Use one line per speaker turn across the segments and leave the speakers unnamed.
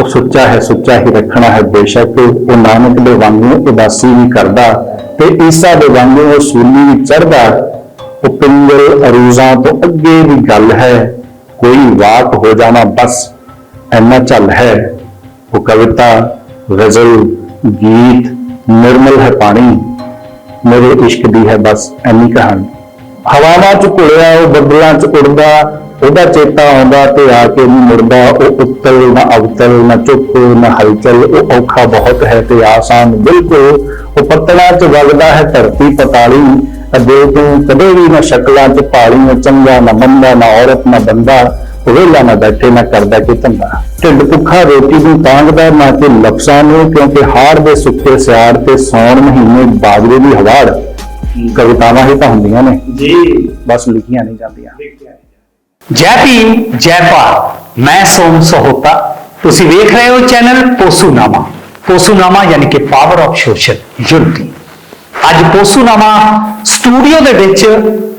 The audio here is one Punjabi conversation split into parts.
ਉਹ ਸੁੱਚਾ ਹੈ, ਸੁੱਚਾ ਹੀ ਰੱਖਣਾ ਹੈ ਬੇਸ਼ੱਕ। ਉਹ ਨਾਨਕ ਦੇ ਵਾਂਗੂ ਉਦਾਸੀ ਵੀ ਕਰਦਾ ਤੇ ਈਸਾ ਦੇ ਵਾਂਗੂ ਉਹ ਸੂਲੀ ਵੀ ਚੜਦਾ ਉਹ ਪਿੰਗਲ ਅਰੂਜ਼ਾਂ ਤੋਂ ਅੱਗੇ ਵੀ ਗੱਲ ਹੈ। ਕੋਈ ਵਾਕ ਹੋ ਜਾਣਾ ਬਸ, ਐਨਾ ਚੱਲ ਹੈ। ਉਹ ਕਵਿਤਾ, ਗਜ਼ਲ, ਗੀਤ, ਨਿਰਮਲ ਹੈ ਪਾਣੀ। ਮੇਰੇ ਇਸ਼ਕ ਦੀ ਹੈ ਬਸ ਐਨੀ ਕਹਾਣੀ। ਹਵਾਵਾਂ ਚ ਘੁਲਿਆ, ਉਹ ਬੱਦਲਾਂ ਚ ਉੜਦਾ ਉਹਦਾ ਚੇਤਾ ਆਉਂਦਾ ਤੇ ਆ ਕੇ ਨਹੀਂ ਮੁੜਦਾ ਉਹ ਉੱਤਲ ਨਾ ਅਵਤਲ ਨਾ ਚੁੱਪ ਨਾ ਹਲਚਲ ਉਹ ਔਖਾ ਬਹੁਤ ਹੈ ਤੇ ਆਸਾਨ ਬਿਲਕੁਲ। ਉਹ ਪੱਤਣਾ ਚ ਵਗਦਾ ਹੈ ਧਰਤੀ ਪਤਾਲੀ ਅਦੇ ਤੂੰ ਕਦੇ ਵੀ ਨਾ ਸ਼ਕਲਾਂ ਚ ਪਾਲੀ ਨਾ ਚੰਗਾ ਨਾ ਮੰਦਾ ਨਾ ਔਰਤ ਨਾ ਬੰਦਾ ਵਿਹਲਾ ਨਾ ਬੈਠੇ ਨਾ ਕਰਦਾ ਕਿ ਧੰਦਾ। ਢਿੱਡ ਭੁੱਖਾ ਰੋਟੀ ਨੂੰ ਤਾਂਗਦਾ ਨਾ ਕਿ ਲਫ਼ਜ਼ਾਂ ਨੂੰ ਕਿਉਂਕਿ ਹਾੜ ਦੇ ਸੁੱਕੇ ਸਿਆੜ ਤੇ ਸੌਣ ਮਹੀਨੇ ਬਾਜਰੇ ਦੀ ਹਵਾੜ। ਕਵਿਤਾਵਾਂ ਹੀ ਤਾਂ ਹੁੰਦੀਆਂ ਨੇ।
ਜੀ।
ਬਸ ਲਿਖੀਆਂ ਨਹੀਂ ਜਾਂਦੀਆਂ।
ਜੈ ਭੀਮ, ਜੈ ਭਾਰਤ। ਮੈਂ ਸੋਮ ਸਹੋਤਾ। ਤੁਸੀਂ ਵੇਖ ਰਹੇ ਹੋ ਚੈਨਲ ਪੋਸੂਨਾਮਾ। ਪੋਸੂਨਾਮਾ ਯਾਨੀ ਕਿ ਪਾਵਰ ਆਫ ਸੋਸ਼ਲ ਯੂਨਿਟੀ ਅੱਜ ਪੋਸੂਨਾਮਾ ਸਟੂਡੀਓ ਦੇ ਵਿੱਚ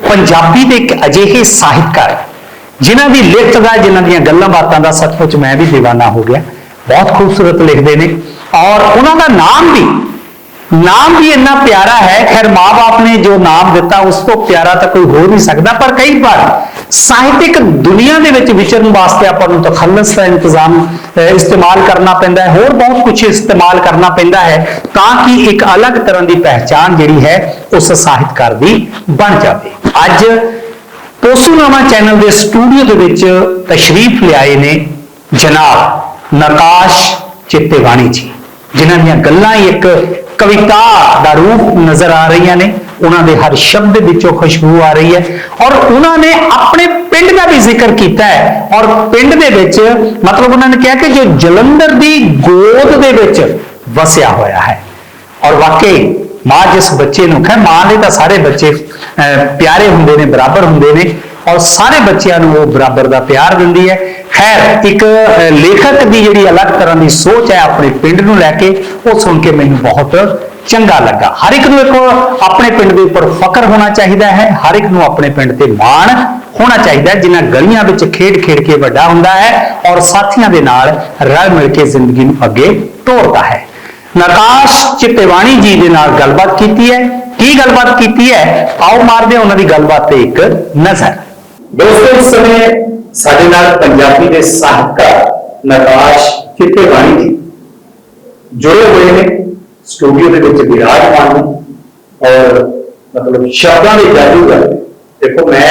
ਪੰਜਾਬੀ ਦੇ ਇੱਕ ਅਜਿਹੇ ਸਾਹਿਤਕਾਰ ਜਿਨ੍ਹਾਂ ਦੀ ਲਿਖਤ ਦਾ, ਜਿਨ੍ਹਾਂ ਦੀਆਂ ਗੱਲਾਂ ਬਾਤਾਂ ਦਾ ਸੱਚਮੁੱਚ ਮੈਂ ਵੀ دیਵਾਨਾ ਹੋ ਗਿਆ। ਬਹੁਤ ਖੂਬਸੂਰਤ ਲਿਖਦੇ ਨੇ। ਔਰ ਉਹਨਾਂ ਦਾ ਨਾਮ ਵੀ ਨਾਮ ਵੀ ਇੰਨਾ ਪਿਆਰਾ ਹੈ, ਖੈਰ ਮਾਪੇ ਨੇ ਜੋ ਨਾਮ ਦਿੱਤਾ, ਉਸ ਤੋਂ ਪਿਆਰਾ ਤਾਂ ਕੋਈ ਹੋ ਨਹੀਂ ਸਕਦਾ, ਪਰ ਕਈ ਵਾਰ ਸਾਹਿਤਿਕ ਦੁਨੀਆ ਦੇ ਵਿੱਚ ਵਿਚਰਨ ਵਾਸਤੇ ਆਪਾਂ ਨੂੰ ਤਖੱਲਸ ਦਾ ਇੰਤਜ਼ਾਮ ਇਸਤੇਮਾਲ ਕਰਨਾ ਪੈਂਦਾ ਹੈ, ਹੋਰ ਬਹੁਤ ਕੁਝ ਇਸਤੇਮਾਲ ਕਰਨਾ ਪੈਂਦਾ ਹੈ, ਤਾਂ ਕਿ ਇੱਕ ਅਲੱਗ ਤਰ੍ਹਾਂ ਦੀ ਪਹਿਚਾਨ ਜਿਹੜੀ ਹੈ, ਉਸ ਸਾਹਿਤਕਾਰ ਦੀ ਬਣ ਜਾਵੇ। ਅੱਜ ਪੋਸੂਨਾਮਾ ਚੈਨਲ ਦੇ ਸਟੂਡੀਓ ਦੇ ਵਿੱਚ ਤਸ਼ਰੀਫ ਲਿਆਏ ਨੇ ਜਨਾਬ ਨਕਾਸ਼ ਚਿੱਤੇਵਾਣੀ ਜੀ, ਜਿਨ੍ਹਾਂ ਦੀਆਂ ਗੱਲਾਂ ਹੀ ਇੱਕ ਕਵਿਤਾ ਦਾ ਰੂਪ ਨਜ਼ਰ ਆ ਰਹੀਆਂ ਨੇ ਉਹਨਾਂ ਦੇ ਹਰ ਸ਼ਬਦ ਵਿੱਚੋਂ ਖੁਸ਼ਬੂ ਆ ਰਹੀ ਹੈ ਔਰ ਉਹਨਾਂ ਨੇ ਆਪਣੇ ਪਿੰਡ ਦਾ ਵੀ ਜ਼ਿਕਰ ਕੀਤਾ ਹੈ ਔਰ ਪਿੰਡ ਦੇ ਵਿੱਚ ਮਤਲਬ ਉਹਨਾਂ ਨੇ ਕਿਹਾ ਕਿ ਜੋ ਜਲੰਧਰ ਦੀ ਗੋਦ ਦੇ ਵਿੱਚ ਵਸਿਆ ਹੋਇਆ ਹੈ ਔਰ ਵਾਕਈ ਮਾਂ ਜਿਸ ਬੱਚੇ ਨੂੰ ਖੈ ਮਾਂ ਦੇ ਤਾਂ ਸਾਰੇ ਬੱਚੇ ਅਹ, ਪਿਆਰੇ ਹੁੰਦੇ ਨੇ ਬਰਾਬਰ ਹੁੰਦੇ ਨੇ ਔਰ ਸਾਰੇ ਬੱਚਿਆਂ ਨੂੰ ਉਹ ਬਰਾਬਰ ਦਾ ਪਿਆਰ ਦਿੰਦੀ ਹੈ। ਖੈਰ, ਇੱਕ ਲੇਖਕ ਦੀ ਜਿਹੜੀ ਅਲੱਗ ਤਰ੍ਹਾਂ ਦੀ ਸੋਚ ਹੈ ਆਪਣੇ ਪਿੰਡ ਨੂੰ ਲੈ ਕੇ, ਉਹ ਸੁਣ ਕੇ ਮੈਨੂੰ ਬਹੁਤ ਚੰਗਾ ਲੱਗਾ। ਹਰ ਇੱਕ ਨੂੰ ਇੱਕ ਆਪਣੇ ਪਿੰਡ ਦੇ ਉੱਪਰ ਫਖਰ ਹੋਣਾ ਚਾਹੀਦਾ ਹੈ। ਹਰ ਇੱਕ ਨੂੰ ਆਪਣੇ ਪਿੰਡ ਤੇ ਮਾਣ ਹੋਣਾ ਚਾਹੀਦਾ ਹੈ, ਜਿਨ੍ਹਾਂ ਗਲੀਆਂ ਵਿੱਚ ਖੇਡ ਖੇਡ ਕੇ ਵੱਡਾ ਹੁੰਦਾ ਹੈ ਔਰ ਸਾਥੀਆਂ ਦੇ ਨਾਲ ਰਲ ਮਿਲ ਕੇ ਜ਼ਿੰਦਗੀ ਨੂੰ ਅੱਗੇ ਤੋਰਦਾ ਹੈ। ਨਕਾਸ਼ ਚਿੱਤੇਵਾਣੀ ਜੀ ਦੇ ਨਾਲ ਗੱਲਬਾਤ ਕੀਤੀ ਹੈ। ਕੀ ਗੱਲਬਾਤ ਕੀਤੀ ਹੈ? ਆਓ ਮਾਰਦੇ ਉਹਨਾਂ ਦੀ ਗੱਲਬਾਤ ਤੇ ਇੱਕ ਨਜ਼ਰ।
ਦੋਸਤੋ ਇਸ ਸਮੇਂ ਸਾਡੇ ਨਾਲ ਪੰਜਾਬੀ ਦੇ ਸਾਹਿਤਕਾਰ ਨਕਾਸ਼ ਚਿੱਤੇਵਾਣੀ ਜੀ ਜੁੜੇ ਹੋਏ ਨੇ। ਸਟੂਡੀਓ ਦੇ ਵਿੱਚ ਵਿਰਾਜਮਾਨ ਨੇ ਔਰ ਮਤਲਬ ਸ਼ਬਦਾਂ ਦੇ ਜਾਦੂਗਰ ਦੇਖੋ ਮੈਂ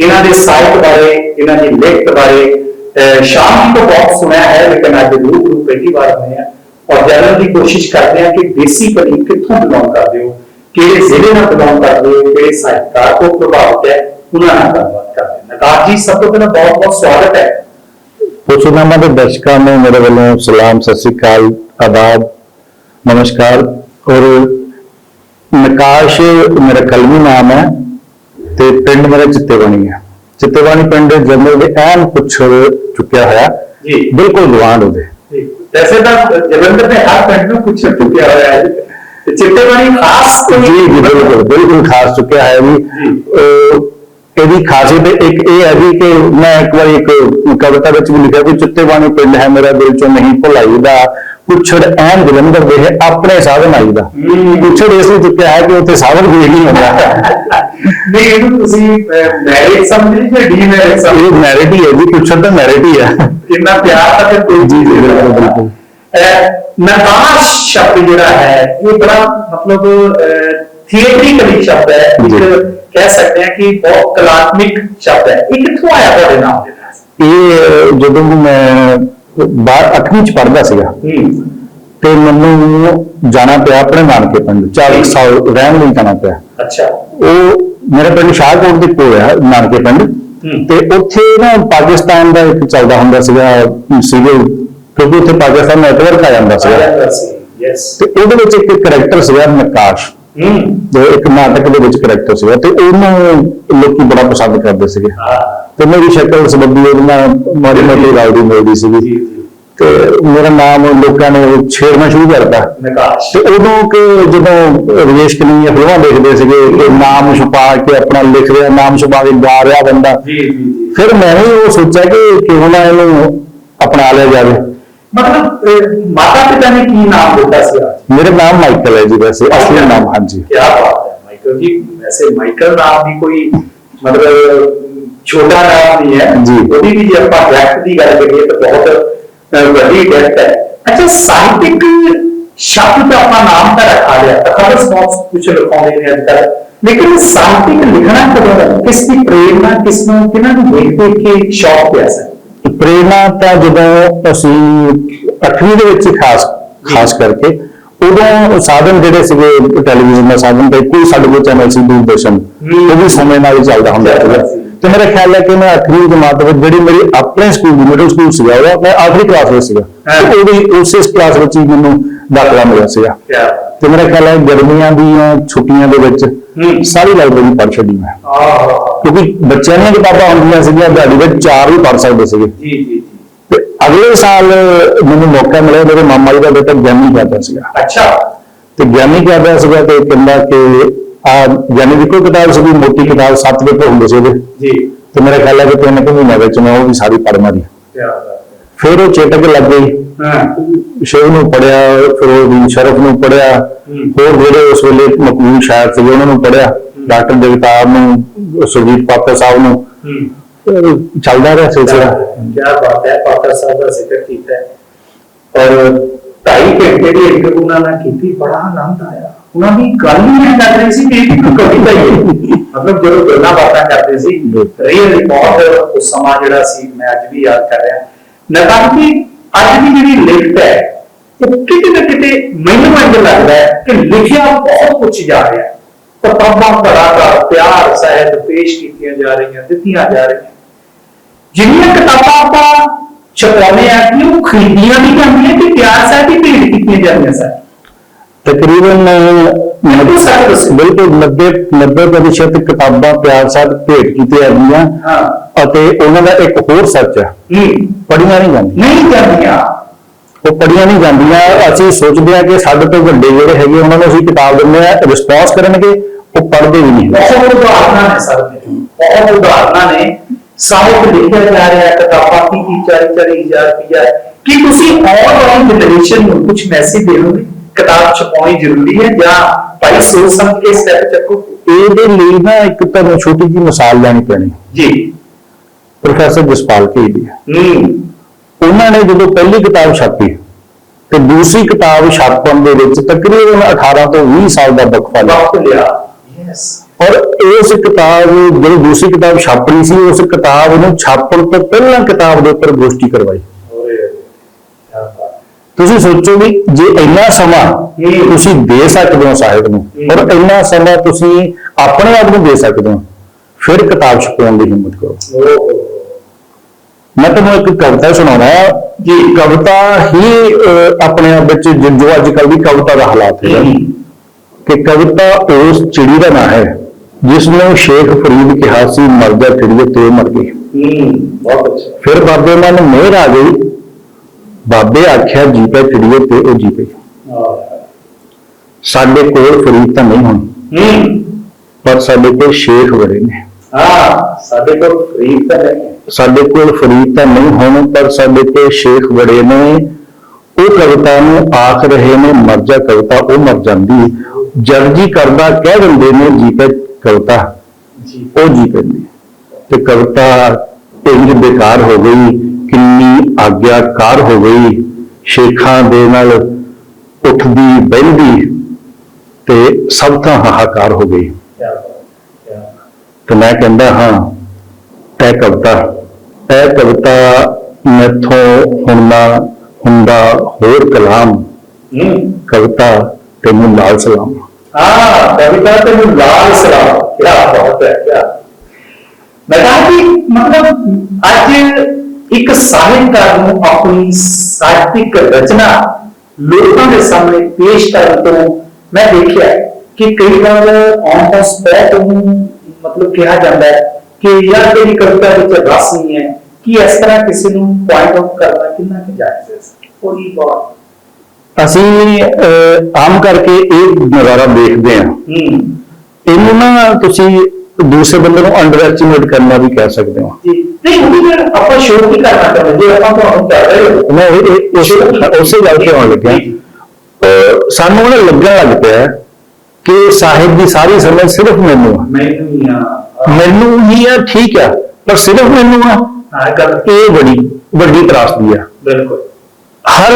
ਇਹਨਾਂ ਦੇ ਸਾਹਿਤ ਬਾਰੇ ਇਹਨਾਂ ਦੀ ਲਿਖਤ ਬਾਰੇ ਅਹ, ਸ਼ਾਮ ਤੋਂ ਬਹੁਤ ਸੁਣਿਆ ਹੈ ਲੇਕਿਨ ਅੱਜ ਗੁਰੂ ਰੂਬਰੂ ਪਹਿਲੀ ਵਾਰ ਹੋਏ ਆ ਔਰ ਜਾਣਨ ਦੀ ਕੋਸ਼ਿਸ਼ ਕਰਦੇ ਆ ਕਿ ਬੇਸਿਕਲੀ ਕਿੱਥੋਂ ਬਿਲੋਂਗ ਕਰਦੇ ਹੋ ਕਿਹੜੇ ਜ਼ਿਲ੍ਹੇ ਨਾਲ ਬਿਲੋਂਗ ਕਰਦੇ ਹੋ ਕਿਹੜੇ ਸਾਹਿਤਕਾਰ ਤੋਂ ਪ੍ਰਭਾਵਿਤ ਹੈ। ਉਹਨਾਂ ਨਾਲ ਗੱਲਬਾਤ ਕਰਦੇ ਹਾਂ ਨਕਾਰ ਜੀ ਸਭ ਤੋਂ ਪਹਿਲਾਂ ਬਹੁਤ ਬਹੁਤ ਸਵਾਗਤ ਹੈ।
ਪੋਸੂਨਾਮਾ ਦੇ ਦਰਸ਼ਕਾਂ ਨੂੰ ਮੇਰੇ ਵੱਲੋਂ ਸਲਾਮ ਸਤਿ ਸ੍ਰੀ ਅਕਾਲ ਆਦਾਬ ਨਮਸਕਾਰ। ਔਰ ਨਕਾਸ਼ ਮੇਰਾ ਕਲਮੀ ਨਾਮ ਹੈ ਤੇ ਪਿੰਡ ਮੇਰਾ ਚਿੱਤੇਵਾਣੀ ਹੈ। ਚਿੱਤੇਵਾਣੀ ਪਿੰਡ ਜੰਗਲ ਦੇ ਐਨ ਪੁੱਛੜ ਚੁੱਕਿਆ ਹੋਇਆ।
ਜੀ।
ਬਿਲਕੁਲ ਗਵਾਂਢ ਉਹਦੇ।
ਵੈਸੇ ਤਾਂ ਜਲੰਧਰ ਦੇ ਹਰ ਪਿੰਡ ਨੂੰ ਕੁਛ ਚੁੱਕਿਆ ਹੋਇਆ ਹੈ। ਤੇ ਚਿੱਤੇਵਾੜੀ ਖਾਸ
ਜੀ ਜੀ ਬਿਲਕੁਲ ਬਿਲਕੁਲ ਖਾਸ ਚੁੱਕਿਆ ਹੈ ਜੀ। ਇਹਦੀ ਖਾਸੀਅਤ ਇੱਕ ਇਹ ਹੈ ਜੀ ਕਿ ਮੈਂ ਇੱਕ ਵਾਰੀ ਇੱਕ ਕਵਿਤਾ ਵਿੱਚ ਵੀ ਲਿਖਿਆ ਕਿ ਚਿੱਤੇਵਾਣੀ ਪਿੰਡ ਹੈ ਮੇਰਾ ਦਿਲ ਚੋਂ ਨਹੀਂ ਭੁਲਾਈਦਾ। ਪੁੱਛੜ ਐਨ ਜਲੰਧਰ ਦੇ ਹੈ ਆਪਣੇ ਸਾਧਨ ਆਈਦਾ।
ਹੂੰ।
ਪੁੱਛੜ ਇਸ ਲਈ ਚੁੱਕਿਆ ਹੈ ਕਿ ਉੱਥੇ ਸਾਧਨ ਕੋਈ ਨਹੀਂ ਹੁੰਦਾ
ਨਹੀਂ ਇਹਨੂੰ ਤੁਸੀਂ ਮੈਰਿਜ ਸਮਝਦੇ ਜਾਂ ਡੀ ਮੈਰਿਜ ਸਮਝਦੇ?
ਇਹ ਮੈਰਿਟ ਹੀ ਹੈ ਜੀ ਪੁੱਛੜ ਤਾਂ ਮੈਰਿਟ ਹੀ ਹੈ।
ਇੰਨਾ ਪਿਆਰ ਤਾਂ ਫਿਰ ਕੋਈ
ਜੀ ਜੀ ਬਿਲਕੁਲ
ਨਕਾਸ਼ ਸ਼ਬਦ ਜਿਹੜਾ ਹੈ ਇਹ ਬੜਾ ਮਤਲਬ ਥੀਏਟਰੀਕਲੀ ਸ਼ਬਦ ਹੈ। ਕਹਿ ਸਕਦੇ ਹਾਂ ਕਿ ਬਹੁਤ ਕਲਾਤਮਿਕ ਸ਼ਬਦ ਹੈ। ਇਹ ਕਿੱਥੋਂ ਆਇਆ ਤੁਹਾਡੇ ਨਾਮ ਦੇ
ਇਹ ਜਦੋਂ ਮੈਂ ਬਾਹਰ 8ਵੀਂ ਚ ਪੜ੍ਹਦਾ ਸੀਗਾ
ਹੂੰ।
ਤੇ ਮੈਨੂੰ ਜਾਣਾ ਪਿਆ ਆਪਣੇ ਨਾਨਕੇ ਪਿੰਡ 40 ਸਾਲ ਰਹਿਣ ਲਈ ਜਾਣਾ ਪਿਆ।
ਅੱਛਾ।
ਉਹ ਮੇਰੇ ਪਿੰਡ ਸ਼ਾਹਕੋਟ ਦੇ ਕੋਲ ਆ ਨਾਨਕੇ ਪਿੰਡ।
ਹੂੰ।
ਤੇ ਉੱਥੇ ਨਾ ਪਾਕਿਸਤਾਨ ਦਾ ਇੱਕ ਚੱਲਦਾ ਹੁੰਦਾ ਸੀਗਾ ਸੀਰੀਅਲ ਕਿਉਂਕਿ ਉੱਥੇ ਪਾਕਿਸਤਾਨ ਨੈਟਵਰਕ ਆ ਜਾਂਦਾ ਸੀਗਾ।
ਯੈਸ
ਤੇ ਉਹਦੇ ਵਿੱਚ ਇੱਕ ਕਰੈਕਟਰ ਸੀਗਾ ਨਕਾਸ਼।
ਹੂੰ।
ਇੱਕ ਨਾਟਕ ਦੇ ਵਿੱਚ ਕਰੈਕਟਰ ਸੀਗਾ ਤੇ ਉਹਨੂੰ ਲੋਕੀ ਬੜਾ ਪਸੰਦ ਕਰਦੇ ਸੀਗੇ। ਤੇ ਮੇਰੀ ਸ਼ਕਲ ਸੰਬੰਧੀ ਉਹਦੇ ਨਾਲ ਮਾੜੀ ਮੋਟੀ ਰਾਉਡੀ ਮਿਲਦੀ ਸੀਗੀ। ਤੇ ਮੇਰਾ ਨਾਮ ਲੋਕਾਂ ਨੇ ਛੇੜਨਾ ਸ਼ੁਰੂ ਕਰਤਾ। ਤੇ ਉਦੋਂ ਕਿ ਜਦੋਂ ਰਜੇਸ਼ ਕਨੀਆਂ ਫਿਲਮਾਂ ਦੇਖਦੇ ਸੀਗੇ ਕਿ ਨਾਮ ਛੁਪਾ ਕੇ ਆਪਣਾ ਲਿਖ ਰਿਹਾ ਨਾਮ ਛੁਪਾ ਕੇ ਗਾ ਰਿਹਾ ਬੰਦਾ। ਫਿਰ ਮੈਂ ਵੀ ਉਹ ਸੋਚਿਆ ਕਿ ਕਿਉਂ ਨਾ ਇਹਨੂੰ ਅਪਣਾ ਲਿਆ ਜਾਵੇ।
ਮਤਲਬ
ਮਾਤਾ ਪਿਤਾ ਨੇ ਕੀ ਨਾਮ ਦਿੱਤਾ ਸੀ
ਮੇਰਾ ਨਾਮ ਮਾਈਕਲ ਹੈ ਜੀ ਵੈਸੇ ਅਸਲੀ ਨਾਮ ਹਾਂਜੀ।
ਕੀ ਬਾਤ ਹੈ ਮਾਈਕਲ ਜੀ ਵੈਸੇ ਮਾਈਕਲ ਨਾਮ ਦੀ ਕੋਈ ਮਤਲਬ ਛੋਟਾ ਨਾਮ ਨਹੀਂ ਹੈ।
ਜੀ।
ਉਹਦੀ ਵੀ ਜੇ ਆਪਾਂ ਡੈਪਥ ਦੀ ਗੱਲ ਕਰੀਏ ਤਾਂ ਬਹੁਤ ਵੱਡੀ ਡੈਪਥ ਹੈ। ਅੱਛਾ ਸਾਹਿਤਿਕ ਸ਼ਬਦ ਦਾ ਆਪਾਂ ਨਾਮ ਤਾਂ ਰੱਖਾ ਲਿਆ ਅਖਰ ਸਪੋਰਟਸ ਕੁਝ ਲਿਖਾਉਂਦੇ ਨੇ ਅੱਜ ਕੱਲ੍ਹ ਲੇਕਿਨ ਸਾਹਿਤਿਕ ਲਿਖਣਾ ਕਦੋਂ? ਕਿਸ ਦੀ ਪ੍ਰੇਰਨਾ ਕਿਸ ਨੂੰ ਕਿਹਨਾਂ ਨੂੰ ਦੇਖ ਦੇਖ ਕੇ ਸ਼ੌਕ ਪਿਆ ਸੀ?
ਪ੍ਰੇਰਣਾ ਤਾਂ ਜਦੋਂ ਅਸੀਂ 8ਵੀਂ ਦੇ ਵਿੱਚ ਖਾਸ ਖਾਸ ਕਰਕੇ ਉਦੋਂ ਸਾਧਨ ਜਿਹੜੇ ਸੀਗੇ ਟੈਲੀਵਿਜ਼ਨ ਦਾ ਸਾਧਨ ਤੇ ਕੋਈ ਸਾਡੇ ਕੋਲ ਚੈਨਲ ਸੀ ਦੂਰਦਰਸ਼ਨ। ਉਹ ਵੀ ਸਮੇਂ ਨਾਲ ਹੀ ਚੱਲਦਾ ਹੁੰਦਾ ਸੀਗਾ। ਤੇ ਮੇਰਾ ਖਿਆਲ ਹੈ ਕਿ ਮੈਂ 8ਵੀਂ ਜਮਾਤ ਵਿੱਚ ਜਿਹੜੀ ਮੇਰੀ ਆਪਣੇ ਸਕੂਲ ਦੀ ਮਿਡਲ ਸਕੂਲ ਸੀਗਾ ਉਹ ਮੈਂ ਆਖਰੀ ਕਲਾਸ ਵਿੱਚ ਸੀਗਾ। ਉਹਦੀ ਉਸੇ ਕਲਾਸ ਵਿੱਚ ਹੀ ਮੈਨੂੰ ਦਾਖਲਾ ਮਿਲਿਆ ਸੀਗਾ। ਤੇ ਮੇਰਾ ਖਿਆਲ ਹੈ ਗਰਮੀਆਂ ਦੀਆਂ ਛੁੱਟੀਆਂ ਦੇ ਵਿੱਚ। ਸਾਰੀ ਲਾਇਬ੍ਰੇਰੀ ਪੜ੍ਹ ਛੱਡੀ ਮੈਂ। ਕਿਉਂਕਿ ਬੱਚਿਆਂ ਦੀਆਂ ਕਿਤਾਬਾਂ ਹੁੰਦੀਆਂ ਸੀਗੀਆਂ ਵਿੱਚ ਚਾਰ ਵੀ ਪੜ੍ਹ ਸਕਦੇ ਸੀਗੇ।
ਜੀ ਜੀ।
ਤੇ ਅਗਲੇ ਸਾਲ ਮੈਨੂੰ ਮੌਕਾ ਮਿਲਿਆ ਮੇਰੇ ਮਾਮਾ ਜੀ ਦਾ ਬੇਟਾ ਗਿਆਨੀ ਕਰਦਾ ਸੀਗਾ।
ਅੱਛਾ।
ਤੇ ਗਿਆਨੀ ਕਰਦਾ ਸੀਗਾ ਤੇ ਕਹਿੰਦਾ ਕਿ ਆ ਗਿਆਨੀ ਦੀ ਕੋਈ ਕਿਤਾਬ ਸੀਗੀ ਮੋਟੀ ਕਿਤਾਬ ਸੱਤ ਪੇਪਰ ਹੁੰਦੇ ਸੀ ਉਹਦੇ।
ਜੀ।
ਤੇ ਮੇਰਾ ਖਿਆਲ ਹੈ ਕਿ ਤਿੰਨ ਕੁ ਮਹੀਨਿਆਂ ਵਿੱਚ ਮੈਂ ਉਹ ਵੀ ਸਾਰੀ ਪੜ੍ਹ ਮਾਰੀ।
ਕਿਆ ਬਾਤ ਹੈ।
ਫਿਰ ਉਹ ਚੇਤਕ ਲੱਗ ਗਈ।
ਹਾਂ।
ਸ਼ੇਰ ਨੂੰ ਪੜਿਆ ਫਿਰ ਉਹਦੀ ਸ਼ਰਫ ਨੂੰ ਪੜਿਆ। ਹੋਰ ਜਿਹੜੇ ਉਸ ਵੇਲੇ ਮਕਬੂਲ ਸ਼ਾਇਰ ਸੀਗੇ ਉਹਨਾਂ ਨੂੰ ਪੜਿਆ ਡਾਕਟਰ ਜਗਤਾਰ ਨੂੰ ਸੁਰਜੀਤ ਪਾਤਰ ਸਾਹਿਬ ਨੂੰ। ਚੱਲਦਾ ਰਿਹਾ ਸਿਲਸਿਲਾ।
ਕਿਆ ਬਾਤ ਹੈ ਪਾਤਰ ਸਾਹਿਬ ਦਾ ਜ਼ਿਕਰ ਕੀਤਾ ਹੈ। ਔਰ ਢਾਈ ਘੰਟੇ ਦੀ ਇੰਟਰਵਿਊ ਨਾਲ ਕੀਤੀ, ਬੜਾ ਆਨੰਦ ਆਇਆ। ਉਹਨਾਂ ਦੀ ਗੱਲ ਹੀ ਇਹ ਲੱਗ ਰਹੀ ਸੀ ਕਿ ਇਹ ਕੋਈ ਕਵਿਤਾ ਹੀ ਹੈ। ਮਤਲਬ ਜਦੋਂ ਗੱਲਾਂ ਬਾਤਾਂ ਕਰਦੇ ਸੀ ਰੀਅਲੀ ਬਹੁਤ ਉਸ ਸਮਾਂ ਜਿਹੜਾ ਸੀ, ਮੈਂ ਅੱਜ ਵੀ ਯਾਦ ਕਰ ਰਿਹਾ। ਨਕਾਬ ਕਿ ਅੱਜ ਦੀ ਜਿਹੜੀ ਲਿਖਤ ਹੈ, ਉਹ ਕਿਤੇ ਨਾ ਕਿਤੇ ਮੈਨੂੰ ਇੰਝ ਲੱਗਦਾ ਹੈ ਕਿ ਲਿਖਿਆ ਬਹੁਤ ਕੁਝ ਜਾ ਰਿਹਾ ਹੈ। ਕਿਤਾਬਾਂ ਕਲਾਕਾਰ ਪਿਆਰ ਸਾਹਿਤ ਪੇਸ਼ ਕੀਤੀਆਂ ਜਾ ਰਹੀਆਂ ਦਿੱਤੀਆਂ ਜਾ ਰਹੀਆਂ। ਜਿੰਨੀਆਂ ਕਿਤਾਬਾਂ ਆਪਾਂ ਛਪਾਉਂਦੇ ਆ ਕਿ ਉਹ ਖਰੀਦੀਆਂ ਨਹੀਂ ਜਾਂਦੀਆਂ ਕਿ ਪਿਆਰ ਸਾਹਿਤ ਹੀ ਭੇਟ ਕੀਤੀਆਂ ਜਾਂਦੀਆਂ ਸਨ?
ਤਕਰੀਬਨ
ਬਿਲਕੁਲ ਸੱਚ ਦੱਸਿਓ।
ਬਿਲਕੁਲ 90 90% ਕਿਤਾਬਾਂ ਪਿਆਰ ਸਾਹਿਬ ਭੇਟ ਕੀਤੇ
ਹਾਂ।
ਅਤੇ ਉਹਨਾਂ ਦਾ ਇੱਕ ਹੋਰ ਸੱਚ ਹੈ। ਪੜੀਆਂ ਨਹੀਂ ਜਾਂਦੀਆਂ।
ਨਹੀਂ ਜਾਂਦੀਆਂ।
ਉਹ ਪੜੀਆਂ ਨਹੀਂ ਜਾਂਦੀਆਂ। ਅਸੀਂ ਸੋਚਦੇ ਹਾਂ ਕਿ ਸਾਡੇ ਤੋਂ ਵੱਡੇ ਜਿਹੜੇ ਹੈਗੇ ਉਹਨਾਂ ਨੂੰ ਅਸੀਂ ਕਿਤਾਬ ਦਿੰਦੇ ਆ ਰਿਸਪੌਂਸ ਕਰਨਗੇ। ਉਹ ਪੜ੍ਹਦੇ ਵੀ ਨਹੀਂ।
ਬਹੁਤ ਉਦਾਹਰਨਾਂ ਨੇ ਸਰ ਬਹੁਤ ਉਦਾਹਰਨਾਂ ਨੇ। ਸਾਹਿਤ ਲਿਖਿਆ ਜਾ ਰਿਹਾ ਹੈ ਕਿਤਾਬਾਂ ਕੀ ਕੀ ਚਾਰੀ ਚਾਰੀ ਹਜ਼ਾਰ ਰੁਪਇਆ ਕੀ ਤੁਸੀਂ ਆਲ ਜਨਰੇਸ਼ਨ ਨੂੰ ਕੁਝ ਮੈਸੇਜ ਦੇਣੋਗੇ ਕਿਤਾਬ ਛਪਾਉਣੀ ਜ਼ਰੂਰੀ ਹੈ ਜਾਂ ਭਾਈ ਸੋਚ ਸਮਝ ਕੇ ਸਟੈਪ ਚੱਕੋ?
ਇਹਦੇ ਲਈ ਨਾ ਇੱਕ ਤੁਹਾਨੂੰ ਛੋਟੀ ਜਿਹੀ ਮਿਸਾਲ ਲੈਣੀ ਪੈਣੀ।
ਜੀ।
ਪ੍ਰੋਫੈਸਰ ਜਸਪਾਲ ਕੇ ਦੀ।
ਹੂੰ।
ਉਹਨਾਂ ਨੇ ਜਦੋਂ ਪਹਿਲੀ ਕਿਤਾਬ ਛਾਪੀ ਤੇ ਦੂਸਰੀ ਕਿਤਾਬ ਛਾਪਣ ਦੇ ਵਿੱਚ ਤਕਰੀਬਨ 18 ਤੋਂ 20 ਸਾਲ ਦਾ ਵਕਫਾ ਲਿਆ। ਔਰ ਇਸ ਕਿਤਾਬ ਜਿਹੜੀ ਦੂਸਰੀ ਕਿਤਾਬ ਛਾਪਣੀ ਸੀ ਉਸ ਕਿਤਾਬ ਨੂੰ ਛਾਪਣ ਤੋਂ ਪਹਿਲਾਂ ਕਿਤਾਬ ਦੇ ਉੱਪਰ ਗੋਸ਼ਟੀ ਕਰਵਾਈ। ਤੁਸੀਂ ਸੋਚੋ ਵੀ ਜੇ ਇੰਨਾ ਸਮਾਂ
ਹੂੰ।
ਤੁਸੀਂ ਦੇ ਸਕਦੇ ਹੋ ਸਾਹਿਤ ਨੂੰ
ਹੂੰ।
ਔਰ ਇੰਨਾ ਸਮਾਂ ਤੁਸੀਂ ਆਪਣੇ ਆਪ ਨੂੰ ਦੇ ਸਕਦੇ ਹੋ ਫਿਰ ਕਿਤਾਬ ਛਪਾਉਣ ਦੀ ਹਿੰਮਤ ਕਰੋ। ਮੈਂ ਤੁਹਾਨੂੰ ਇੱਕ ਕਵਿਤਾ ਸੁਣਾਉਣਾ ਜੀ ਕਵਿਤਾ ਹੀ ਆਪਣੇ ਆਪ ਵਿੱਚ ਜੋ ਜੋ ਅੱਜ ਕੱਲ੍ਹ ਦੀ ਕਵਿਤਾ ਦਾ ਹਾਲਾਤ ਹੈ। ਕਿ ਕਵਿਤਾ ਉਸ ਚਿੜੀ ਦਾ ਨਾਂ ਹੈ ਜਿਸ ਨੂੰ ਸ਼ੇਖ ਫਰੀਦ ਕਿਹਾ ਸੀ ਮਰ ਜਾ ਚਿੜੀਏ ਤੇ ਮਰ ਗਈ।
ਬਹੁਤ ਅੱਛਾ।
ਫਿਰ ਬਾਬੇ ਮਨ ਮਿਹਰ ਆ ਗਈ। ਬਾਬੇ ਆਖਿਆ ਜੀ ਪੈ ਚਿੜੀਏ ਤੇ ਉਹ ਜੀ ਪਈ ਸਾਡੇ ਕੋਲ ਫਰੀਦ ਤਾਂ ਨਹੀਂ ਹੁਣ ਪਰ ਸਾਡੇ ਕੋਲ ਸ਼ੇਖ ਬੜੇ ਨੇ।
ਹਾਂ ਸਾਡੇ ਕੋਲ ਫਰੀਦ ਤਾਂ ਨਹੀਂ।
ਸਾਡੇ ਕੋਲ ਫਰੀਦ ਤਾਂ ਨਹੀਂ ਹੁਣ ਪਰ ਸਾਡੇ ਕੋਲ ਸ਼ੇਖ ਬੜੇ ਨੇ। ਉਹ ਕਵਿਤਾ ਨੂੰ ਆਖ ਰਹੇ ਨੇ ਮਰ ਜਾ ਕਵਿਤਾ ਉਹ ਮਰ ਜਾਂਦੀ। ਜਰਜੀ ਕਰਦਾ ਕਹਿ ਦਿੰਦੇ ਨੇ ਜੀ ਪੈ ਕਵਿਤਾ।
ਜੀ।
ਉਹ ਜੀ ਪੈਂਦੀ ਤੇ ਕਵਿਤਾ ਇੰਜ ਬੇਕਾਰ ਹੋ ਗਈ ਕਿੰਨੀ ਆਗਿਆਕਾਰ ਹੋ ਗਈ। ਸ਼ੇਖਾਂ ਦੇ ਨਾਲ ਉੱਠਦੀ ਬਹਿੰਦੀ ਤੇ ਸਭ ਤੋਂ ਹਾਹਾਕਾਰ ਹੋ ਗਈ। ਤੇ ਮੈਂ ਕਹਿੰਦਾ ਹਾਂ ਇਹ ਕਵਿਤਾ ਇਹ ਕਵਿਤਾ ਮੈਥੋਂ ਹੁਣਦਾ ਹੁੰਦਾ ਹੋਰ ਕਲਾਮ। ਕਵਿਤਾ ਤੈਨੂੰ ਲਾਲ ਸਲਾਮ।
ਹਾਂ ਕਵਿਤਾ ਤੇ ਨੂੰ ਲਾਲ ਸਲਾਮ ਕਿਆ ਬਹੁਤ ਹੈ ਕਿਆ ਮੈਂ ਕਹਾਂ ਕਿ ਮਤਲਬ ਅੱਜ ਇੱਕ ਸਾਹਿਤਕਾਰ ਨੂੰ ਆਪਣੀ ਸਾਹਿਤਿਕ ਰਚਨਾ ਲੋਕਾਂ ਦੇ ਸਾਹਮਣੇ ਪੇਸ਼ ਕਰਨ ਤੋਂ ਮੈਂ ਦੇਖਿਆ ਕਿ ਕਈ ਵਾਰ ਔਨ ਦਾ ਸਪੌਟ ਨੂੰ ਮਤਲਬ ਕਿਹਾ ਜਾਂਦਾ ਹੈ ਕਿ ਯਾਰ ਤੇਰੀ ਕਵਿਤਾ ਵਿੱਚ ਰਸ ਨਹੀਂ ਹੈ ਕਿ ਇਸ ਤਰ੍ਹਾਂ ਕਿਸੇ ਨੂੰ ਪੁਆਇੰਟ ਆਊਟ ਕਰਨਾ ਕਿੰਨਾ ਕਿ ਜਾਇਜ਼ ਹੈ ਥੋੜੀ ਬਹੁਤ
ਅਸੀਂ ਆਮ ਕਰਕੇ ਇਹ ਨਜ਼ਾਰਾ ਦੇਖਦੇ ਹਾਂ। ਇਹਨੂੰ ਨਾ ਤੁਸੀਂ ਦੂਸਰੇ ਬੰਦੇ ਨੂੰ ਅੰਡਰ ਐਸਟੀਮੇਟ ਕਰਨਾ ਵੀ ਕਹਿ ਸਕਦੇ ਹੋ।
ਜੀ। ਨਹੀਂ ਫਿਰ ਆਪਾਂ ਸ਼ੋਅ ਕੀ ਕਰਨਾ ਚਾਹੁੰਦੇ ਜੇ ਆਪਾਂ ਤੁਹਾਨੂੰ ਕਰ ਰਹੇ ਹੋ।
ਮੈਂ ਇਹ- ਉਸੇ ਉਸੇ ਗੱਲ ਤੇ ਆਉਣ ਲੱਗਿਆ। ਸਾਨੂੰ ਉਹਨੇ ਲੱਗਣ ਲੱਗ ਪਿਆ ਕਿ ਸਾਹਿਬ ਦੀ ਸਾਰੀ ਸਮਝ ਸਿਰਫ ਮੈਨੂੰ ਆ।
ਮੈਨੂੰ ਹੀ ਆ।
ਮੈਨੂੰ ਹੀ ਆ ਠੀਕ ਆ ਪਰ ਸਿਰਫ ਮੈਨੂੰ ਆ। ਇਹ ਬੜੀ ਵੱਡੀ ਤਰਾਸਦੀ ਆ।
ਬਿਲਕੁਲ।
ਹਰ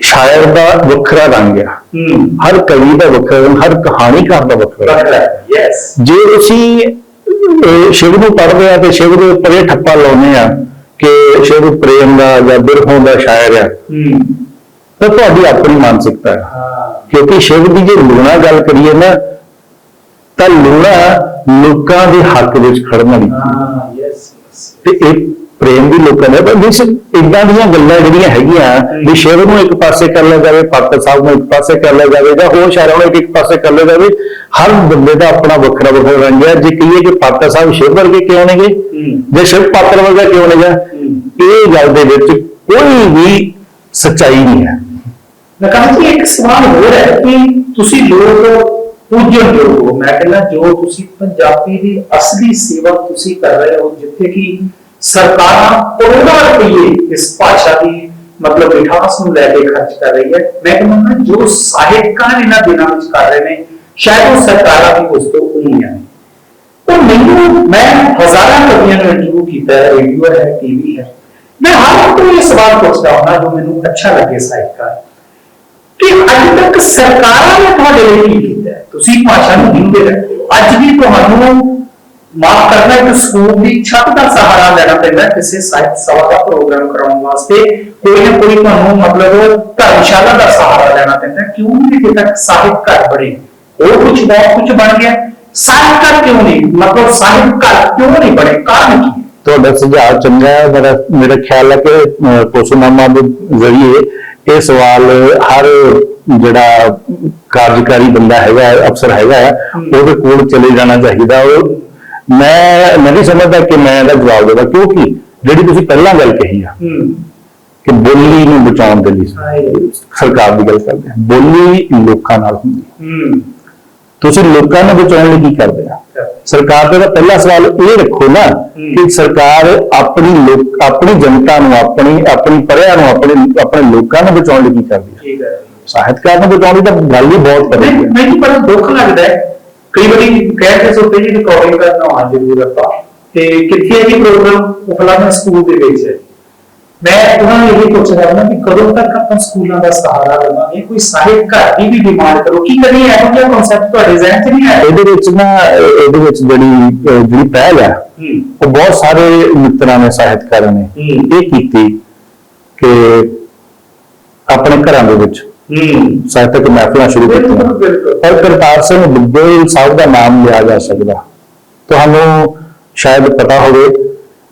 ਸ਼ਾਇਰ ਦਾ ਵੱਖਰਾ ਰੰਗ ਆ। ਹਰ ਕਵੀ ਦਾ ਵੱਖਰਾ ਰੰਗ ਹਰ ਕਹਾਣੀਕਾਰ ਦਾ ਵੱਖਰਾ ਰੰਗ।
ਯੈਸ
ਜੇ ਤੁਸੀਂ ਅਹ, ਸ਼ਿਵ ਨੂੰ ਪੜ੍ਹਦੇ ਆ ਤੇ ਸ਼ਿਵ ਦੇ ਉੱਪਰ ਠੱਪਾ ਲਾਉਂਦੇ ਆ ਕਿ ਸ਼ਿਵ ਪ੍ਰੇਮ ਦਾ ਜਾਂ ਬਿਰਹੋਂ ਦਾ ਸ਼ਾਇਰ ਆ ਤਾਂ ਤੁਹਾਡੀ ਆਪਣੀ ਮਾਨਸਿਕਤਾ ਹੈ। ਕਿਉਂਕਿ ਸ਼ਿਵ ਦੀ ਜੇ ਲੂਣਾ ਗੱਲ ਕਰੀਏ ਨਾ ਤਾਂ ਲੂਣਾ ਲੋਕਾਂ ਦੇ ਹੱਕ ਵਿੱਚ ਖੜਨ ਵਾਲੀ ਹੈ।
ਯੈਸ
ਤੇ ਇਹ ਪ੍ਰੇਮ ਵੀ ਲੋਕਾਂ ਦਾ ਜਿਸ ਇਦਾਂ ਦੀਆਂ ਗੱਲਾਂ ਜਿਹੜੀਆਂ ਹੈਗੀਆਂ ਵੀ ਸ਼ਿਵ ਨੂੰ ਇੱਕ ਪਾਸੇ ਕਰ ਲਿਆ ਜਾਵੇ ਪਾਤਰ ਸਾਹਿਬ ਨੂੰ ਇੱਕ ਪਾਸੇ ਕਰ ਲਿਆ ਜਾਵੇ ਜਾਂ ਹੋਰ ਸ਼ਾਇਰਾਂ ਨੂੰ ਇੱਕ ਪਾਸੇ ਕਰ ਲਿਆ ਜਾਵੇ ਹਰ ਬੰਦੇ ਦਾ ਆਪਣਾ ਵੱਖਰਾ ਵੱਖਰਾ ਰੰਗ ਹੈ। ਜੇ ਕਹੀਏ ਕਿ ਪਾਤਰ ਸਾਹਿਬ ਸ਼ਿਵ ਵਰਗੇ ਕਿਉਂ ਨੇਗੇ? ਜੇ ਸ਼ਿਵ ਪਾਤਰ ਵਰਗਾ ਕਿਉਂ ਨੇਗਾ? ਇਹ ਗੱਲ ਦੇ ਵਿੱਚ ਕੋਈ ਵੀ ਸੱਚਾਈ ਨਹੀਂ ਹੈ।
ਮੈਂ ਕਹਾਂ ਕਿ ਇੱਕ ਸਵਾਲ ਹੋਰ ਹੈ ਕਿ ਤੁਸੀਂ ਲੋਕ ਯੋਗ ਹੋ ਮੈਂ ਕਹਿੰਦਾ ਜੋ ਤੁਸੀਂ ਪੰਜਾਬੀ ਦੀ ਅਸਲੀ ਸੇਵਾ ਤੁਸੀਂ ਕਰ ਰਹੇ ਹੋ ਜਿੱਥੇ ਕਿ ਸਰਕਾਰਾਂ ਕਰੋੜਾਂ ਰੁਪਏ ਇਸ ਭਾਸ਼ਾ ਦੀ ਮਤਲਬ ਮਿਠਾਸ ਨੂੰ ਲੈ ਕੇ ਖਰਚ ਕਰ ਰਹੀ ਹੈ ਮੈਂ ਕਹਿੰਦਾ ਜੋ ਸਾਹਿਤਕਾਰ ਇਹਨਾਂ ਦਿਨਾਂ ਵਿੱਚ ਕਰ ਰਹੇ ਨੇ ਸ਼ਾਇਦ ਉਹ ਸਰਕਾਰਾਂ ਵੀ ਉਸ ਤੋਂ ਉਮੀਆਂ ਨੇ ਤਾਂ ਮੈਨੂੰ ਮੈਂ ਹਜ਼ਾਰਾਂ ਕਵੀਆਂ ਨੂੰ ਇੰਟਰਵਿਊ ਕੀਤਾ ਹੈ ਰੇਡੀਓ ਹੈ ਟੀਵੀ ਹੈ ਮੈਂ ਹਰ ਇੱਕ ਨੂੰ ਇਹ ਸਵਾਲ ਪੁੱਛਦਾ ਹਾਂ ਜੋ ਮੈਨੂੰ ਅੱਛਾ ਲੱਗੇ ਸਾਹਿਤਕਾਰ ਕਿ ਅੱਜ ਤੱਕ ਸਰਕਾਰਾਂ ਨੇ ਤੁਹਾਡੇ ਲਈ ਕੀ ਕੀਤਾ ਹੈ? ਤੁਸੀਂ ਭਾਸ਼ਾ ਨੂੰ ਹਿੰਦੇ ਰੱਖਦੇ ਹੋ ਅੱਜ ਵੀ ਤੁਹਾਨੂੰ ਮਾਫ ਕਰਨਾ ਇੱਕ ਸਕੂਲ ਦੀ ਛੱਤ ਦਾ ਸਹਾਰਾ ਲੈਣਾ ਪੈਂਦਾ ਕਿਸੇ ਸਾਹਿਤ ਸਭਾ ਦਾ ਪ੍ਰੋਗਰਾਮ ਕਰਾਉਣ ਵਾਸਤੇ। ਕੋਈ ਨਾ ਕੋਈ ਤੁਹਾਨੂੰ ਮਤਲਬ ਧਰਮਸ਼ਾਲਾ ਦਾ ਸਹਾਰਾ ਲੈਣਾ ਪੈਂਦਾ ਹੈ। ਕਿਉਂ ਨਹੀਂ ਕਿ ਤੱਕ ਸਾਹਿਤ ਘਰ ਬਣੇ? ਉਹ ਕੁਝ ਬਹੁਤ ਕੁਝ ਬਣ ਗਿਆ। ਸਾਹਿਤ ਘਰ ਕਿਉਂ ਨਹੀਂ? ਮਤਲਬ ਸਾਹਿਤ ਘਰ ਕਿਉਂ ਨਹੀਂ ਬਣੇ? ਕਾਰਨ ਕੀ?
ਤੁਹਾਡਾ ਸੁਝਾਅ ਚੰਗਾ ਹੈ ਮੇਰਾ ਮੇਰਾ ਖਿਆਲ ਹੈ ਕਿ ਅਹ, ਪੋਸੂਨਾਮਾ ਦੇ ਜ਼ਰੀਏ ਇਹ ਸਵਾਲ ਹਰ ਜਿਹੜਾ ਕਾਰਜਕਾਰੀ ਬੰਦਾ ਹੈਗਾ ਅਫਸਰ ਹੈਗਾ ਉਹਦੇ ਕੋਲ ਚਲੇ ਜਾਣਾ ਚਾਹੀਦਾ। ਉਹ ਮੈਂ ਨਹੀਂ ਸਮਝਦਾ ਕਿ ਮੈਂ ਇਹਦਾ ਜਵਾਬ ਦੇਵਾਂ ਕਿਉਂਕਿ ਜਿਹੜੀ ਤੁਸੀਂ ਪਹਿਲਾਂ ਗੱਲ ਕਹੀ ਆ ਕਿ ਬੋਲੀ ਨੂੰ ਬਚਾਉਣ ਦੇ ਲਈ। ਸਰਕਾਰ ਦੀ ਗੱਲ ਕਰਦੇ ਹਾਂ ਬੋਲੀ ਲੋਕਾਂ ਨਾਲ ਹੁੰਦੀ ਤੁਸੀਂ ਲੋਕਾਂ ਨੂੰ ਬਚਾਉਣ ਲਈ ਕੀ ਕਰਦੇ ਆ? ਸਰਕਾਰ ਦਾ ਪਹਿਲਾ ਸਵਾਲ ਇਹ ਰੱਖੋ ਨਾ ਕਿ ਸਰਕਾਰ ਆਪਣੀ ਆਪਣੀ ਜਨਤਾ ਨੂੰ ਆਪਣੀ ਆਪਣੀ ਪਰਿਆਂ ਨੂੰ ਆਪਣੇ ਆਪਣੇ ਲੋਕਾਂ ਨੂੰ ਬਚਾਉਣ ਲਈ ਕੀ ਕਰਦੀ ਹੈ
ਠੀਕ ਹੈ।
ਸਾਹਿਤਕਾਰ ਨੂੰ ਬਚਾਉਣ ਲਈ ਤਾਂ ਗੱਲ ਹੀ ਬਹੁਤ ਕਰਦੀ ਹੈ
ਮੈਨੂੰ ਬੜਾ ਦੁੱਖ ਲੱਗਦਾ ਹੈ। ਕਈ ਵਾਰੀ ਕਹਿ ਕੇ ਸੋਤੇ ਜੀ ਰਿਕਾਰਡਿੰਗ ਕਰਨਾ ਆ ਜ਼ਰੂਰ ਆਪਾਂ ਤੇ ਕਿੱਥੇ ਹੈ ਜੀ ਪ੍ਰੋਗਰਾਮ ਫਲਾਣਾ ਸਕੂਲ ਦੇ ਵਿੱਚ? ਹੈ ਮੈਂ ਉਹਨਾਂ ਨੂੰ ਇਹ ਪੁੱਛ ਰਿਹਾ ਹਾਂ ਕਿ ਕਦੋਂ ਤੱਕ ਆਪਾਂ ਸਕੂਲਾਂ ਦਾ ਸਹਾਰਾ ਲਵਾਂਗੇ? ਕੋਈ ਸਾਹਿਤ ਘਰ ਦੀ ਵੀ ਡਿਮਾਂਡ ਕਰੋ। ਕੀ ਕਦੀ ਇਹੋ ਜਿਹਾ ਕਨਸੈਪਟ ਤੁਹਾਡੇ ਜ਼ਿਹਨ 'ਚ ਨਹੀਂ ਆਇਆ?
ਇਹਦੇ ਵਿੱਚ ਨਾ ਇਹ- ਇਹਦੇ ਵਿੱਚ ਜਿਹੜੀ ਜਿਹੜੀ ਪਹਿਲ ਹੈ। ਉਹ ਬਹੁਤ ਸਾਰੇ ਮਿੱਤਰਾਂ ਨੇ ਸਾਹਿਤਕਾਰਾਂ ਨੇ। ਇਹ ਕੀਤੀ ਕਿ ਆਪਣੇ ਘਰਾਂ ਦੇ ਵਿੱਚ
ਹੂੰ।
ਸਾਹਿਤਕ ਮਹਿਫਲਾਂ ਸ਼ੁਰੂ ਕੀਤੀਆਂ। ਪਰ ਕਰਤਾਰ ਸਿੰਘ ਦੁੱਗਲ ਸਾਹਿਬ ਦਾ ਨਾਮ ਲਿਆ ਜਾ ਸਕਦਾ। ਤੁਹਾਨੂੰ ਸ਼ਾਇਦ ਪਤਾ ਹੋਵੇ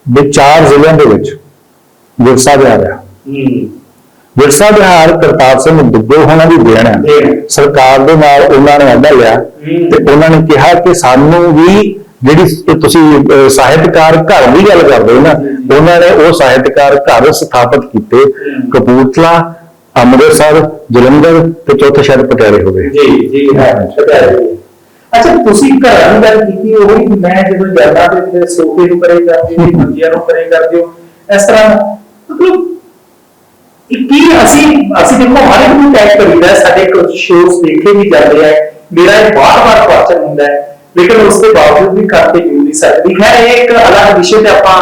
ਵੀ ਚਾਰ ਜ਼ਿਲ੍ਹਿਆਂ ਦੇ ਵਿੱਚ ਵਿਰਸਾ ਵਿਹਾਰ ਹੈ।
ਹੂੰ।
ਵਿਰਸਾ ਵਿਹਾਰ ਕਰਤਾਰ ਸਿੰਘ ਦੁੱਗਲ ਹੋਣਾ ਦੀ ਦੇਣ ਹੈ। ਸਰਕਾਰ ਦੇ ਨਾਲ ਉਹਨਾਂ ਨੇ ਅਹੁਦਾ ਲਿਆ। ਤੇ ਉਹਨਾਂ ਨੇ ਕਿਹਾ ਕਿ ਸਾਨੂੰ ਵੀ ਜਿਹੜੀ ਤੁਸੀਂ ਸਾਹਿਤਕਾਰ ਘਰ ਦੀ ਗੱਲ ਕਰਦੇ ਹੋ ਨਾ ਉਹਨਾਂ ਨੇ ਉਹ ਸਾਹਿਤਕਾਰ ਘਰ ਸਥਾਪਿਤ ਕੀਤੇ। ਕਪੂਰਥਲਾ ਅੰਮ੍ਰਿਤਸਰ ਜਲੰਧਰ ਤੇ ਚੌਥੇ ਸ਼ਹਿਰ ਪਟਿਆਲੇ ਹੋ ਗਏ
ਜੀ ਜੀ ਹੈ ਪਤਾ ਹੈ ਜੀ। ਅੱਛਾ ਤੁਸੀਂ ਘਰਾਂ ਦੀ ਗੱਲ ਕੀਤੀ ਉਹ ਹੀ ਮੈਂ ਜਦੋਂ ਜਾਂਦਾ ਤੇ ਫਿਰ ਸੋਫੇ ਨੂੰ ਕਰੇ ਕਰਦੇ ਹੋ ਮੰਜੀਆਂ ਨੂੰ ਕਰੇ ਕਰਦੇ ਹੋ ਇਸ ਤਰ੍ਹਾਂ ਮਤਲਬ ਇਹ ਕੀ ਅਸੀਂ ਅਸੀਂ ਦੇਖੋ ਹਰ ਇੱਕ ਨੂੰ ਟੈਗ ਕਰੀਦਾ ਹੈ, ਸਾਡੇ ਕੁਝ ਸ਼ੋਜ਼ ਦੇਖੇ ਵੀ ਜਾਂਦੇ ਆ ਮੇਰਾ ਇਹ ਬਾਰ-ਬਾਰ ਕੁਐਸਚਨ ਹੁੰਦਾ ਹੈ ਲੇਕਿਨ ਉਸ ਦੇ ਬਾਵਜੂਦ ਵੀ ਕਰਤੇ ਕਿਉਂ ਨਹੀਂ ਸਕਦੀ ਹੈ ਇਹ ਇੱਕ ਅਲੱਗ ਵਿਸ਼ੇ ਤੇ ਆਪਾਂ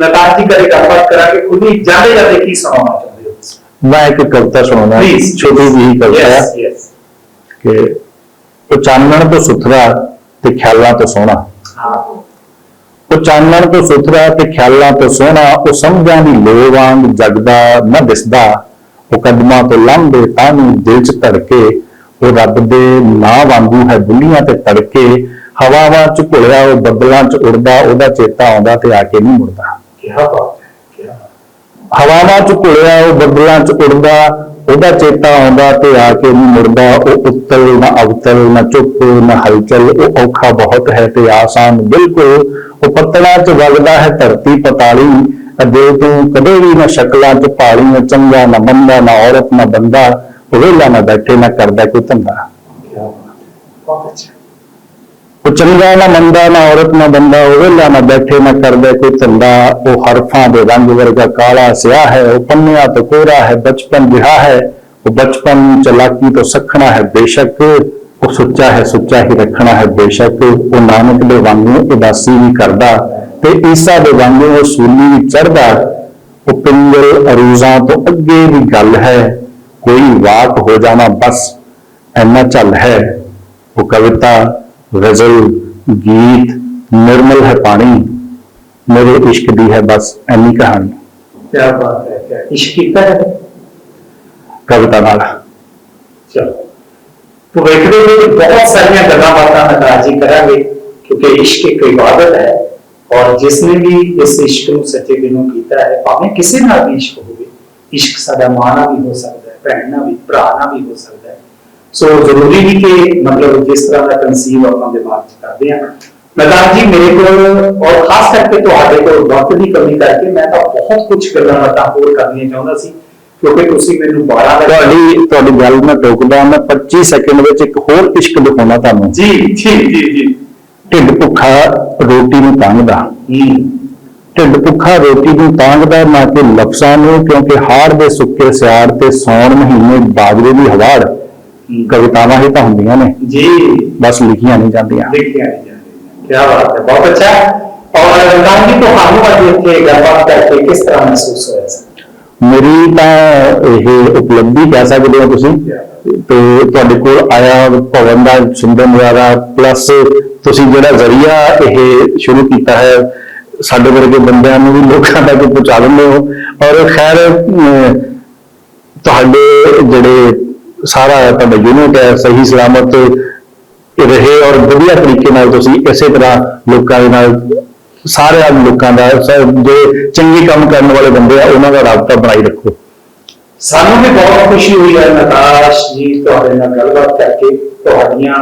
ਨਤਾਜ ਜੀ ਕਰੇ ਗੱਲਬਾਤ ਕਰਾਂਗੇ ਖੁੱਲੀ ਜਾਂਦੇ ਜਾਂਦੇ ਕੀ ਸੁਣਾਉਣਾ ਚਾਹੁੰਦੇ ਹੋ ਤੁਸੀਂ
ਮੈਂ ਇੱਕ ਕਵਿਤਾ ਸੁਣਾਉਣਾ ਛੋਟੀ ਜਿਹੀ ਕਵਿਤਾ ਹੈ ਕਿ ਉਹ ਚਾਨਣ ਤੋਂ ਸੁਥਰਾ ਤੇ ਖਿਆਲਾਂ ਤੋਂ ਸੋਹਣਾ। ਉਹ ਚਾਨਣ ਤੋਂ ਸੁਥਰਾ ਤੇ ਖਿਆਲਾਂ ਤੋਂ ਸੋਹਣਾ ਉਹ ਸਮਝਾਂ ਦੀ ਲੋ ਵਾਂਗ ਜਗਦਾ ਨਾ ਦਿਸਦਾ। ਉਹ ਕਦਮਾਂ ਤੋਂ ਲੰਘਦੇ ਤਾਂ ਨੂੰ ਦਿਲ ਚ ਧੜਕੇ ਉਹ ਰੱਬ ਦੇ ਨਾਂ ਵਾਂਗੂ ਹੈ ਬੁੱਲੀਆਂ ਤੇ ਤੜਕੇ। ਹਵਾਵਾਂ ਚ ਘੁਲਿਆ ਉਹ ਬੱਦਲਾਂ ਚ ਉੜਦਾ ਉਹਦਾ ਚੇਤਾ ਆਉਂਦਾ ਤੇ ਆ ਕੇ ਨਹੀਂ ਮੁੜਦਾ।
ਕੀ ਬਾਤ।
ਹਵਾਵਾਂ ਚ ਘੁਲਿਆ, ਉਹ ਬੱਦਲਾਂ ਚ ਉੜਦਾ ਉਹਦਾ ਚੇਤਾ ਆਉਂਦਾ ਤੇ ਆ ਕੇ ਨਹੀਂ ਮੁੜਦਾ, ਉਹ ਉੱਤਲ ਨਾ ਅਵਤਲ, ਨਾ ਚੁੱਪ, ਨਾ ਹਲਚਲ, ਉਹ ਔਖਾ ਬਹੁਤ ਹੈ ਤੇ ਆਸਾਨ ਬਿਲਕੁਲ, ਉਹ ਪੱਤਣਾ ਚ ਵਗਦਾ ਹੈ ਧਰਤੀ ਪਤਾਲੀ ਅਦੇ ਤੂੰ ਕਦੇ ਵੀ ਨਾ ਸ਼ਕਲਾਂ ਚ ਭਾਲੀ, ਨਾ ਚੰਗਾ, ਨਾ ਮੰਦਾ, ਨਾ ਔਰਤ, ਨਾ ਬੰਦਾ, ਉਹ ਵੇਲਾ ਨਾ ਬੈਠੇ, ਨਾ ਕਰਦਾ ਕੋਈ ਧੰਦਾ।
ਬਹੁਤ ਅੱਛਾ।
ਉਹ ਚੰਗਾ ਨਾ ਮੰਦਾ, ਨਾ ਔਰਤ ਨਾ ਬੰਦਾ, ਉਹ ਵੇਲਾ ਨਾ ਬੈਠੇ, ਨਾ ਕਰਦੇ ਕੋਈ ਧੰਦਾ, ਉਹ ਹਰਫਾਂ ਦੇ ਰੰਗ ਵਰਗਾ ਕਾਲਾ ਸਿਆ ਹੈ, ਉਹ ਪੰਨਿਆ ਤੋਂ ਕੋਰਾ ਹੈ, ਬਚਪਨ ਰਿਹਾ ਹੈ, ਉਹ ਬਚਪਨ ਚਲਾਕੀ ਤੋਂ ਸਖਣਾ ਹੈ ਬੇਸ਼ੱਕ, ਉਹ ਸੁੱਚਾ ਹੈ, ਸੁੱਚਾ ਹੀ ਰੱਖਣਾ ਹੈ ਬੇਸ਼ੱਕ, ਉਹ ਨਾਨਕ ਦੇ ਵਾਂਗੂ ਉਦਾਸੀ ਵੀ ਕਰਦਾ ਤੇ ਈਸਾ ਦੇ ਵਾਂਗੂ ਉਹ ਸੂਲੀ ਵੀ ਚੜਦਾ ਉਹ ਪਿੰਗਲ ਅਰੂਜ਼ਾਂ ਤੋਂ ਅੱਗੇ ਵੀ ਗੱਲ ਹੈ, ਕੋਈ ਵਾਕ ਹੋ ਜਾਣਾ ਬਸ, ਐਨਾ ਚੱਲ ਹੈ, ਉਹ ਕਵਿਤਾ ਗਜ਼ਲ ਗੀਤ ਨਿਰਮਲ ਹੈ ਪਾਣੀ ਮੇਰੇ ਇਸ਼ਕ ਦੀ ਹੈ ਬਸ ਐਨੀ ਕਹਾਣੀ
ਕਿਆ ਬਾਤ ਹੈ ਕਿਆ ਇਸ਼ਕ ਕੀਤਾ ਹੈ
ਕਵਿਤਾ ਨਾਲ
ਚਲੋ ਤੋ ਵੇਖਦੇ ਹੋ ਕਿ ਬਹੁਤ ਸਾਰੀਆਂ ਗੱਲਾਂ ਬਾਤਾਂ ਨਕਾਜੀ ਕਰਾਂਗੇ ਕਿਉਂਕਿ ਇਸ਼ਕ ਇੱਕ ਇਬਾਦਤ ਹੈ ਔਰ ਜਿਸਨੇ ਵੀ ਇਸ ਇਸ਼ਕ ਨੂੰ ਸੱਚੇ ਦਿਲੋਂ ਕੀਤਾ ਹੈ ਭਾਵੇਂ ਕਿਸੇ ਨਾਲ ਵੀ ਇਸ਼ਕ ਹੋਵੇ ਇਸ਼ਕ ਸਾਡਾ ਮਾਂ ਨਾਲ ਵੀ ਹੋ ਸਕਦਾ ਹੈ ਭੈਣ ਨਾਲ ਵੀ ਭਰਾ ਨਾਲ ਵੀ ਹੋ ਸਕਦਾ ਹੈ ਸੋ ਜ਼ਰੂਰੀ ਨਹੀਂ ਕਿ ਮਤਲਬ ਜਿਸ ਤਰ੍ਹਾਂ ਦਾ ਕਨਸੀਵ ਆਪਾਂ ਦਿਮਾਗ 'ਚ ਕਰਦੇ ਹਾਂ। ਨਦਾਨ ਜੀ ਮੇਰੇ ਕੋਲ ਔਰ ਖਾਸ ਕਰਕੇ ਤੁਹਾਡੇ ਕੋਲ ਵਕਤ ਦੀ ਕਮੀ ਕਰਕੇ ਮੈਂ ਤਾਂ ਬਹੁਤ ਕੁਝ ਗੱਲਾਂ ਬਾਤਾਂ ਹੋਰ ਕਰਨੀਆਂ ਚਾਹੁੰਦਾ ਸੀ ਕਿਉਂਕਿ ਤੁਸੀਂ ਮੈਨੂੰ 12 ਦਾ
ਤੁਹਾਡੀ ਤੁਹਾਡੀ ਗੱਲ ਮੈਂ ਟੋਕਦਾ ਮੈਂ 25 ਸੈਕਿੰਡ ਵਿੱਚ ਇੱਕ ਹੋਰ ਇਸ਼ਕ ਦਿਖਾਉਣਾ ਤੁਹਾਨੂੰ।
ਜੀ ਜੀ ਜੀ ਜੀ।
ਢਿੱਡ ਭੁੱਖਾ ਰੋਟੀ ਨੂੰ ਤੰਗਦਾ ਢਿੱਡ ਭੁੱਖਾ ਰੋਟੀ ਨੂੰ ਤਾਂਗਦਾ ਨਾ ਕਿ ਲਫ਼ਜ਼ਾਂ ਨੂੰ ਕਿਉਂਕਿ ਹਾੜ ਦੇ ਸੁੱਕੇ ਸਿਆੜ ਤੇ ਸੌਣ ਮਹੀਨੇ ਬਾਜਰੇ ਦੀ ਹਵਾੜ। ਕਵਿਤਾਵਾਂ ਹੀ ਤਾਂ ਹੁੰਦੀਆਂ ਨੇ।
ਜੀ।
ਬਸ ਲਿਖੀਆਂ ਨਹੀਂ ਜਾਂਦੀਆਂ।
ਦੇਖਿਆ ਨਹੀਂ ਜਾਂਦੇ ਕੀ ਬਾਤ ਹੈ ਬਹੁਤ ਅੱਛਾ। ਔਰ ਰੰਗਾਂ ਜੀ ਤੁਹਾਨੂੰ ਅੱਜ ਇੱਥੇ ਗੱਲਬਾਤ ਕਰਕੇ ਕਿਸ ਤਰ੍ਹਾਂ ਮਹਿਸੂਸ ਹੋਇਆ
ਮੇਰੀ ਤਾਂ ਇਹ ਉਪਲਬਧੀ ਕਹਿ ਸਕਦੇ ਹੋ ਤੁਸੀਂ। ਤੇ ਤੁਹਾਡੇ ਕੋਲ ਆਇਆ ਭਵਨ ਦਾ ਸੁੰਦਰ ਨਜ਼ਾਰਾ ਪਲੱਸ ਤੁਸੀਂ ਜਿਹੜਾ ਜ਼ਰੀਆ ਇਹ ਸ਼ੁਰੂ ਕੀਤਾ ਹੈ ਸਾਡੇ ਵਰਗੇ ਬੰਦਿਆਂ ਨੂੰ ਵੀ ਲੋਕਾਂ ਤੱਕ ਪਹੁੰਚਾ ਦਿੰਦੇ ਹੋ। ਔਰ ਖੈਰ ਤੁਹਾਡੇ ਜਿਹੜੇ ਸਾਰਾ ਤੁਹਾਡਾ ਯੂਨਿਟ ਹੈ, ਸਹੀ ਸਲਾਮਤ ਰਹੇ ਔਰ ਵਧੀਆ ਤਰੀਕੇ ਨਾਲ ਤੁਸੀਂ ਇਸੇ ਤਰ੍ਹਾਂ ਲੋਕਾਂ ਦੇ ਨਾਲ ਸਾਰਿਆਂ ਲੋਕਾਂ ਦਾ ਸ- ਚੰਗੇ ਕੰਮ ਕਰਨ ਵਾਲੇ ਬੰਦੇ ਆ, ਉਹਨਾਂ ਦਾ ਰਾਬਤਾ ਬਣਾਈ ਰੱਖੋ।
ਸਾਨੂੰ ਵੀ ਬਹੁਤ ਖੁਸ਼ੀ ਹੋਈ ਹੈ ਨਤਾਸ਼ ਜੀ ਤੁਹਾਡੇ ਨਾਲ ਗੱਲਬਾਤ ਕਰਕੇ, ਤੁਹਾਡੀਆਂ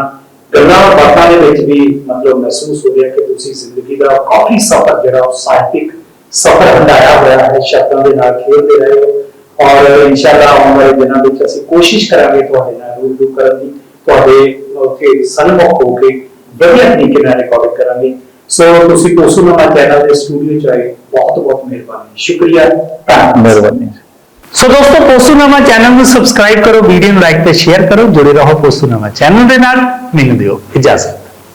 ਗੱਲਾਂ ਬਾਤਾਂ ਦੇ ਵਿੱਚ ਵੀ ਮਤਲਬ ਮਹਿਸੂਸ ਹੋ ਰਿਹਾ ਕਿ ਤੁਸੀਂ ਜ਼ਿੰਦਗੀ ਦਾ ਕਾਫੀ ਸਫ਼ਰ ਜਿਹੜਾ ਉਹ ਸਾਹਿਤਿਕ ਸਫ਼ਰ ਹੰਡਾਇਆ ਹੋਇਆ ਹੈ ਸ਼ਬਦਾਂ ਦੇ ਨਾਲ ਖੇਡਦੇ ਰਹੇ ਹੋ। ਔਰ ਇਨਸ਼ਾਅੱਲਾ ਆਉਣ ਵਾਲੇ ਦਿਨਾਂ ਵਿੱਚ ਅਸੀਂ ਕੋਸ਼ਿਸ਼ ਕਰਾਂਗੇ ਤੁਹਾਡੇ ਨਾਲ ਰੂਬਰੂ ਕਰਨ ਦੀ ਤੁਹਾਡੇ ਉੱਥੇ ਸਨਮੁਖ ਹੋ ਕੇ ਵਧੀਆ ਤਰੀਕੇ ਨਾਲ ਰਿਕਾਰਡ ਕਰਾਂਗੇ ਸੋ ਤੁਸੀਂ ਕੋਸੂਨਾਮਾ ਚੈਨਲ ਦੇ ਸਟੂਡੀਓ ਚ ਆਏ ਬਹੁਤ ਬਹੁਤ ਮਿਹਰਬਾਨੀ ਸ਼ੁਕਰੀਆ ਧੰਨਵਾਦ
ਮਿਹਰਬਾਨੀ
ਸੋ ਦੋਸਤੋ ਪੋਸੂਨਾਮਾ ਚੈਨਲ ਨੂੰ ਸਬਸਕ੍ਰਾਈਬ ਕਰੋ ਵੀਡੀਓ ਨੂੰ ਲਾਈਕ ਤੇ ਸ਼ੇਅਰ ਕਰੋ ਜੁੜੇ ਰਹੋ ਪੋਸੂਨਾਮਾ ਚੈਨਲ ਦੇ ਨਾਲ ਮੈਨੂੰ ਦਿਓ ਇਜਾਜ਼ਤ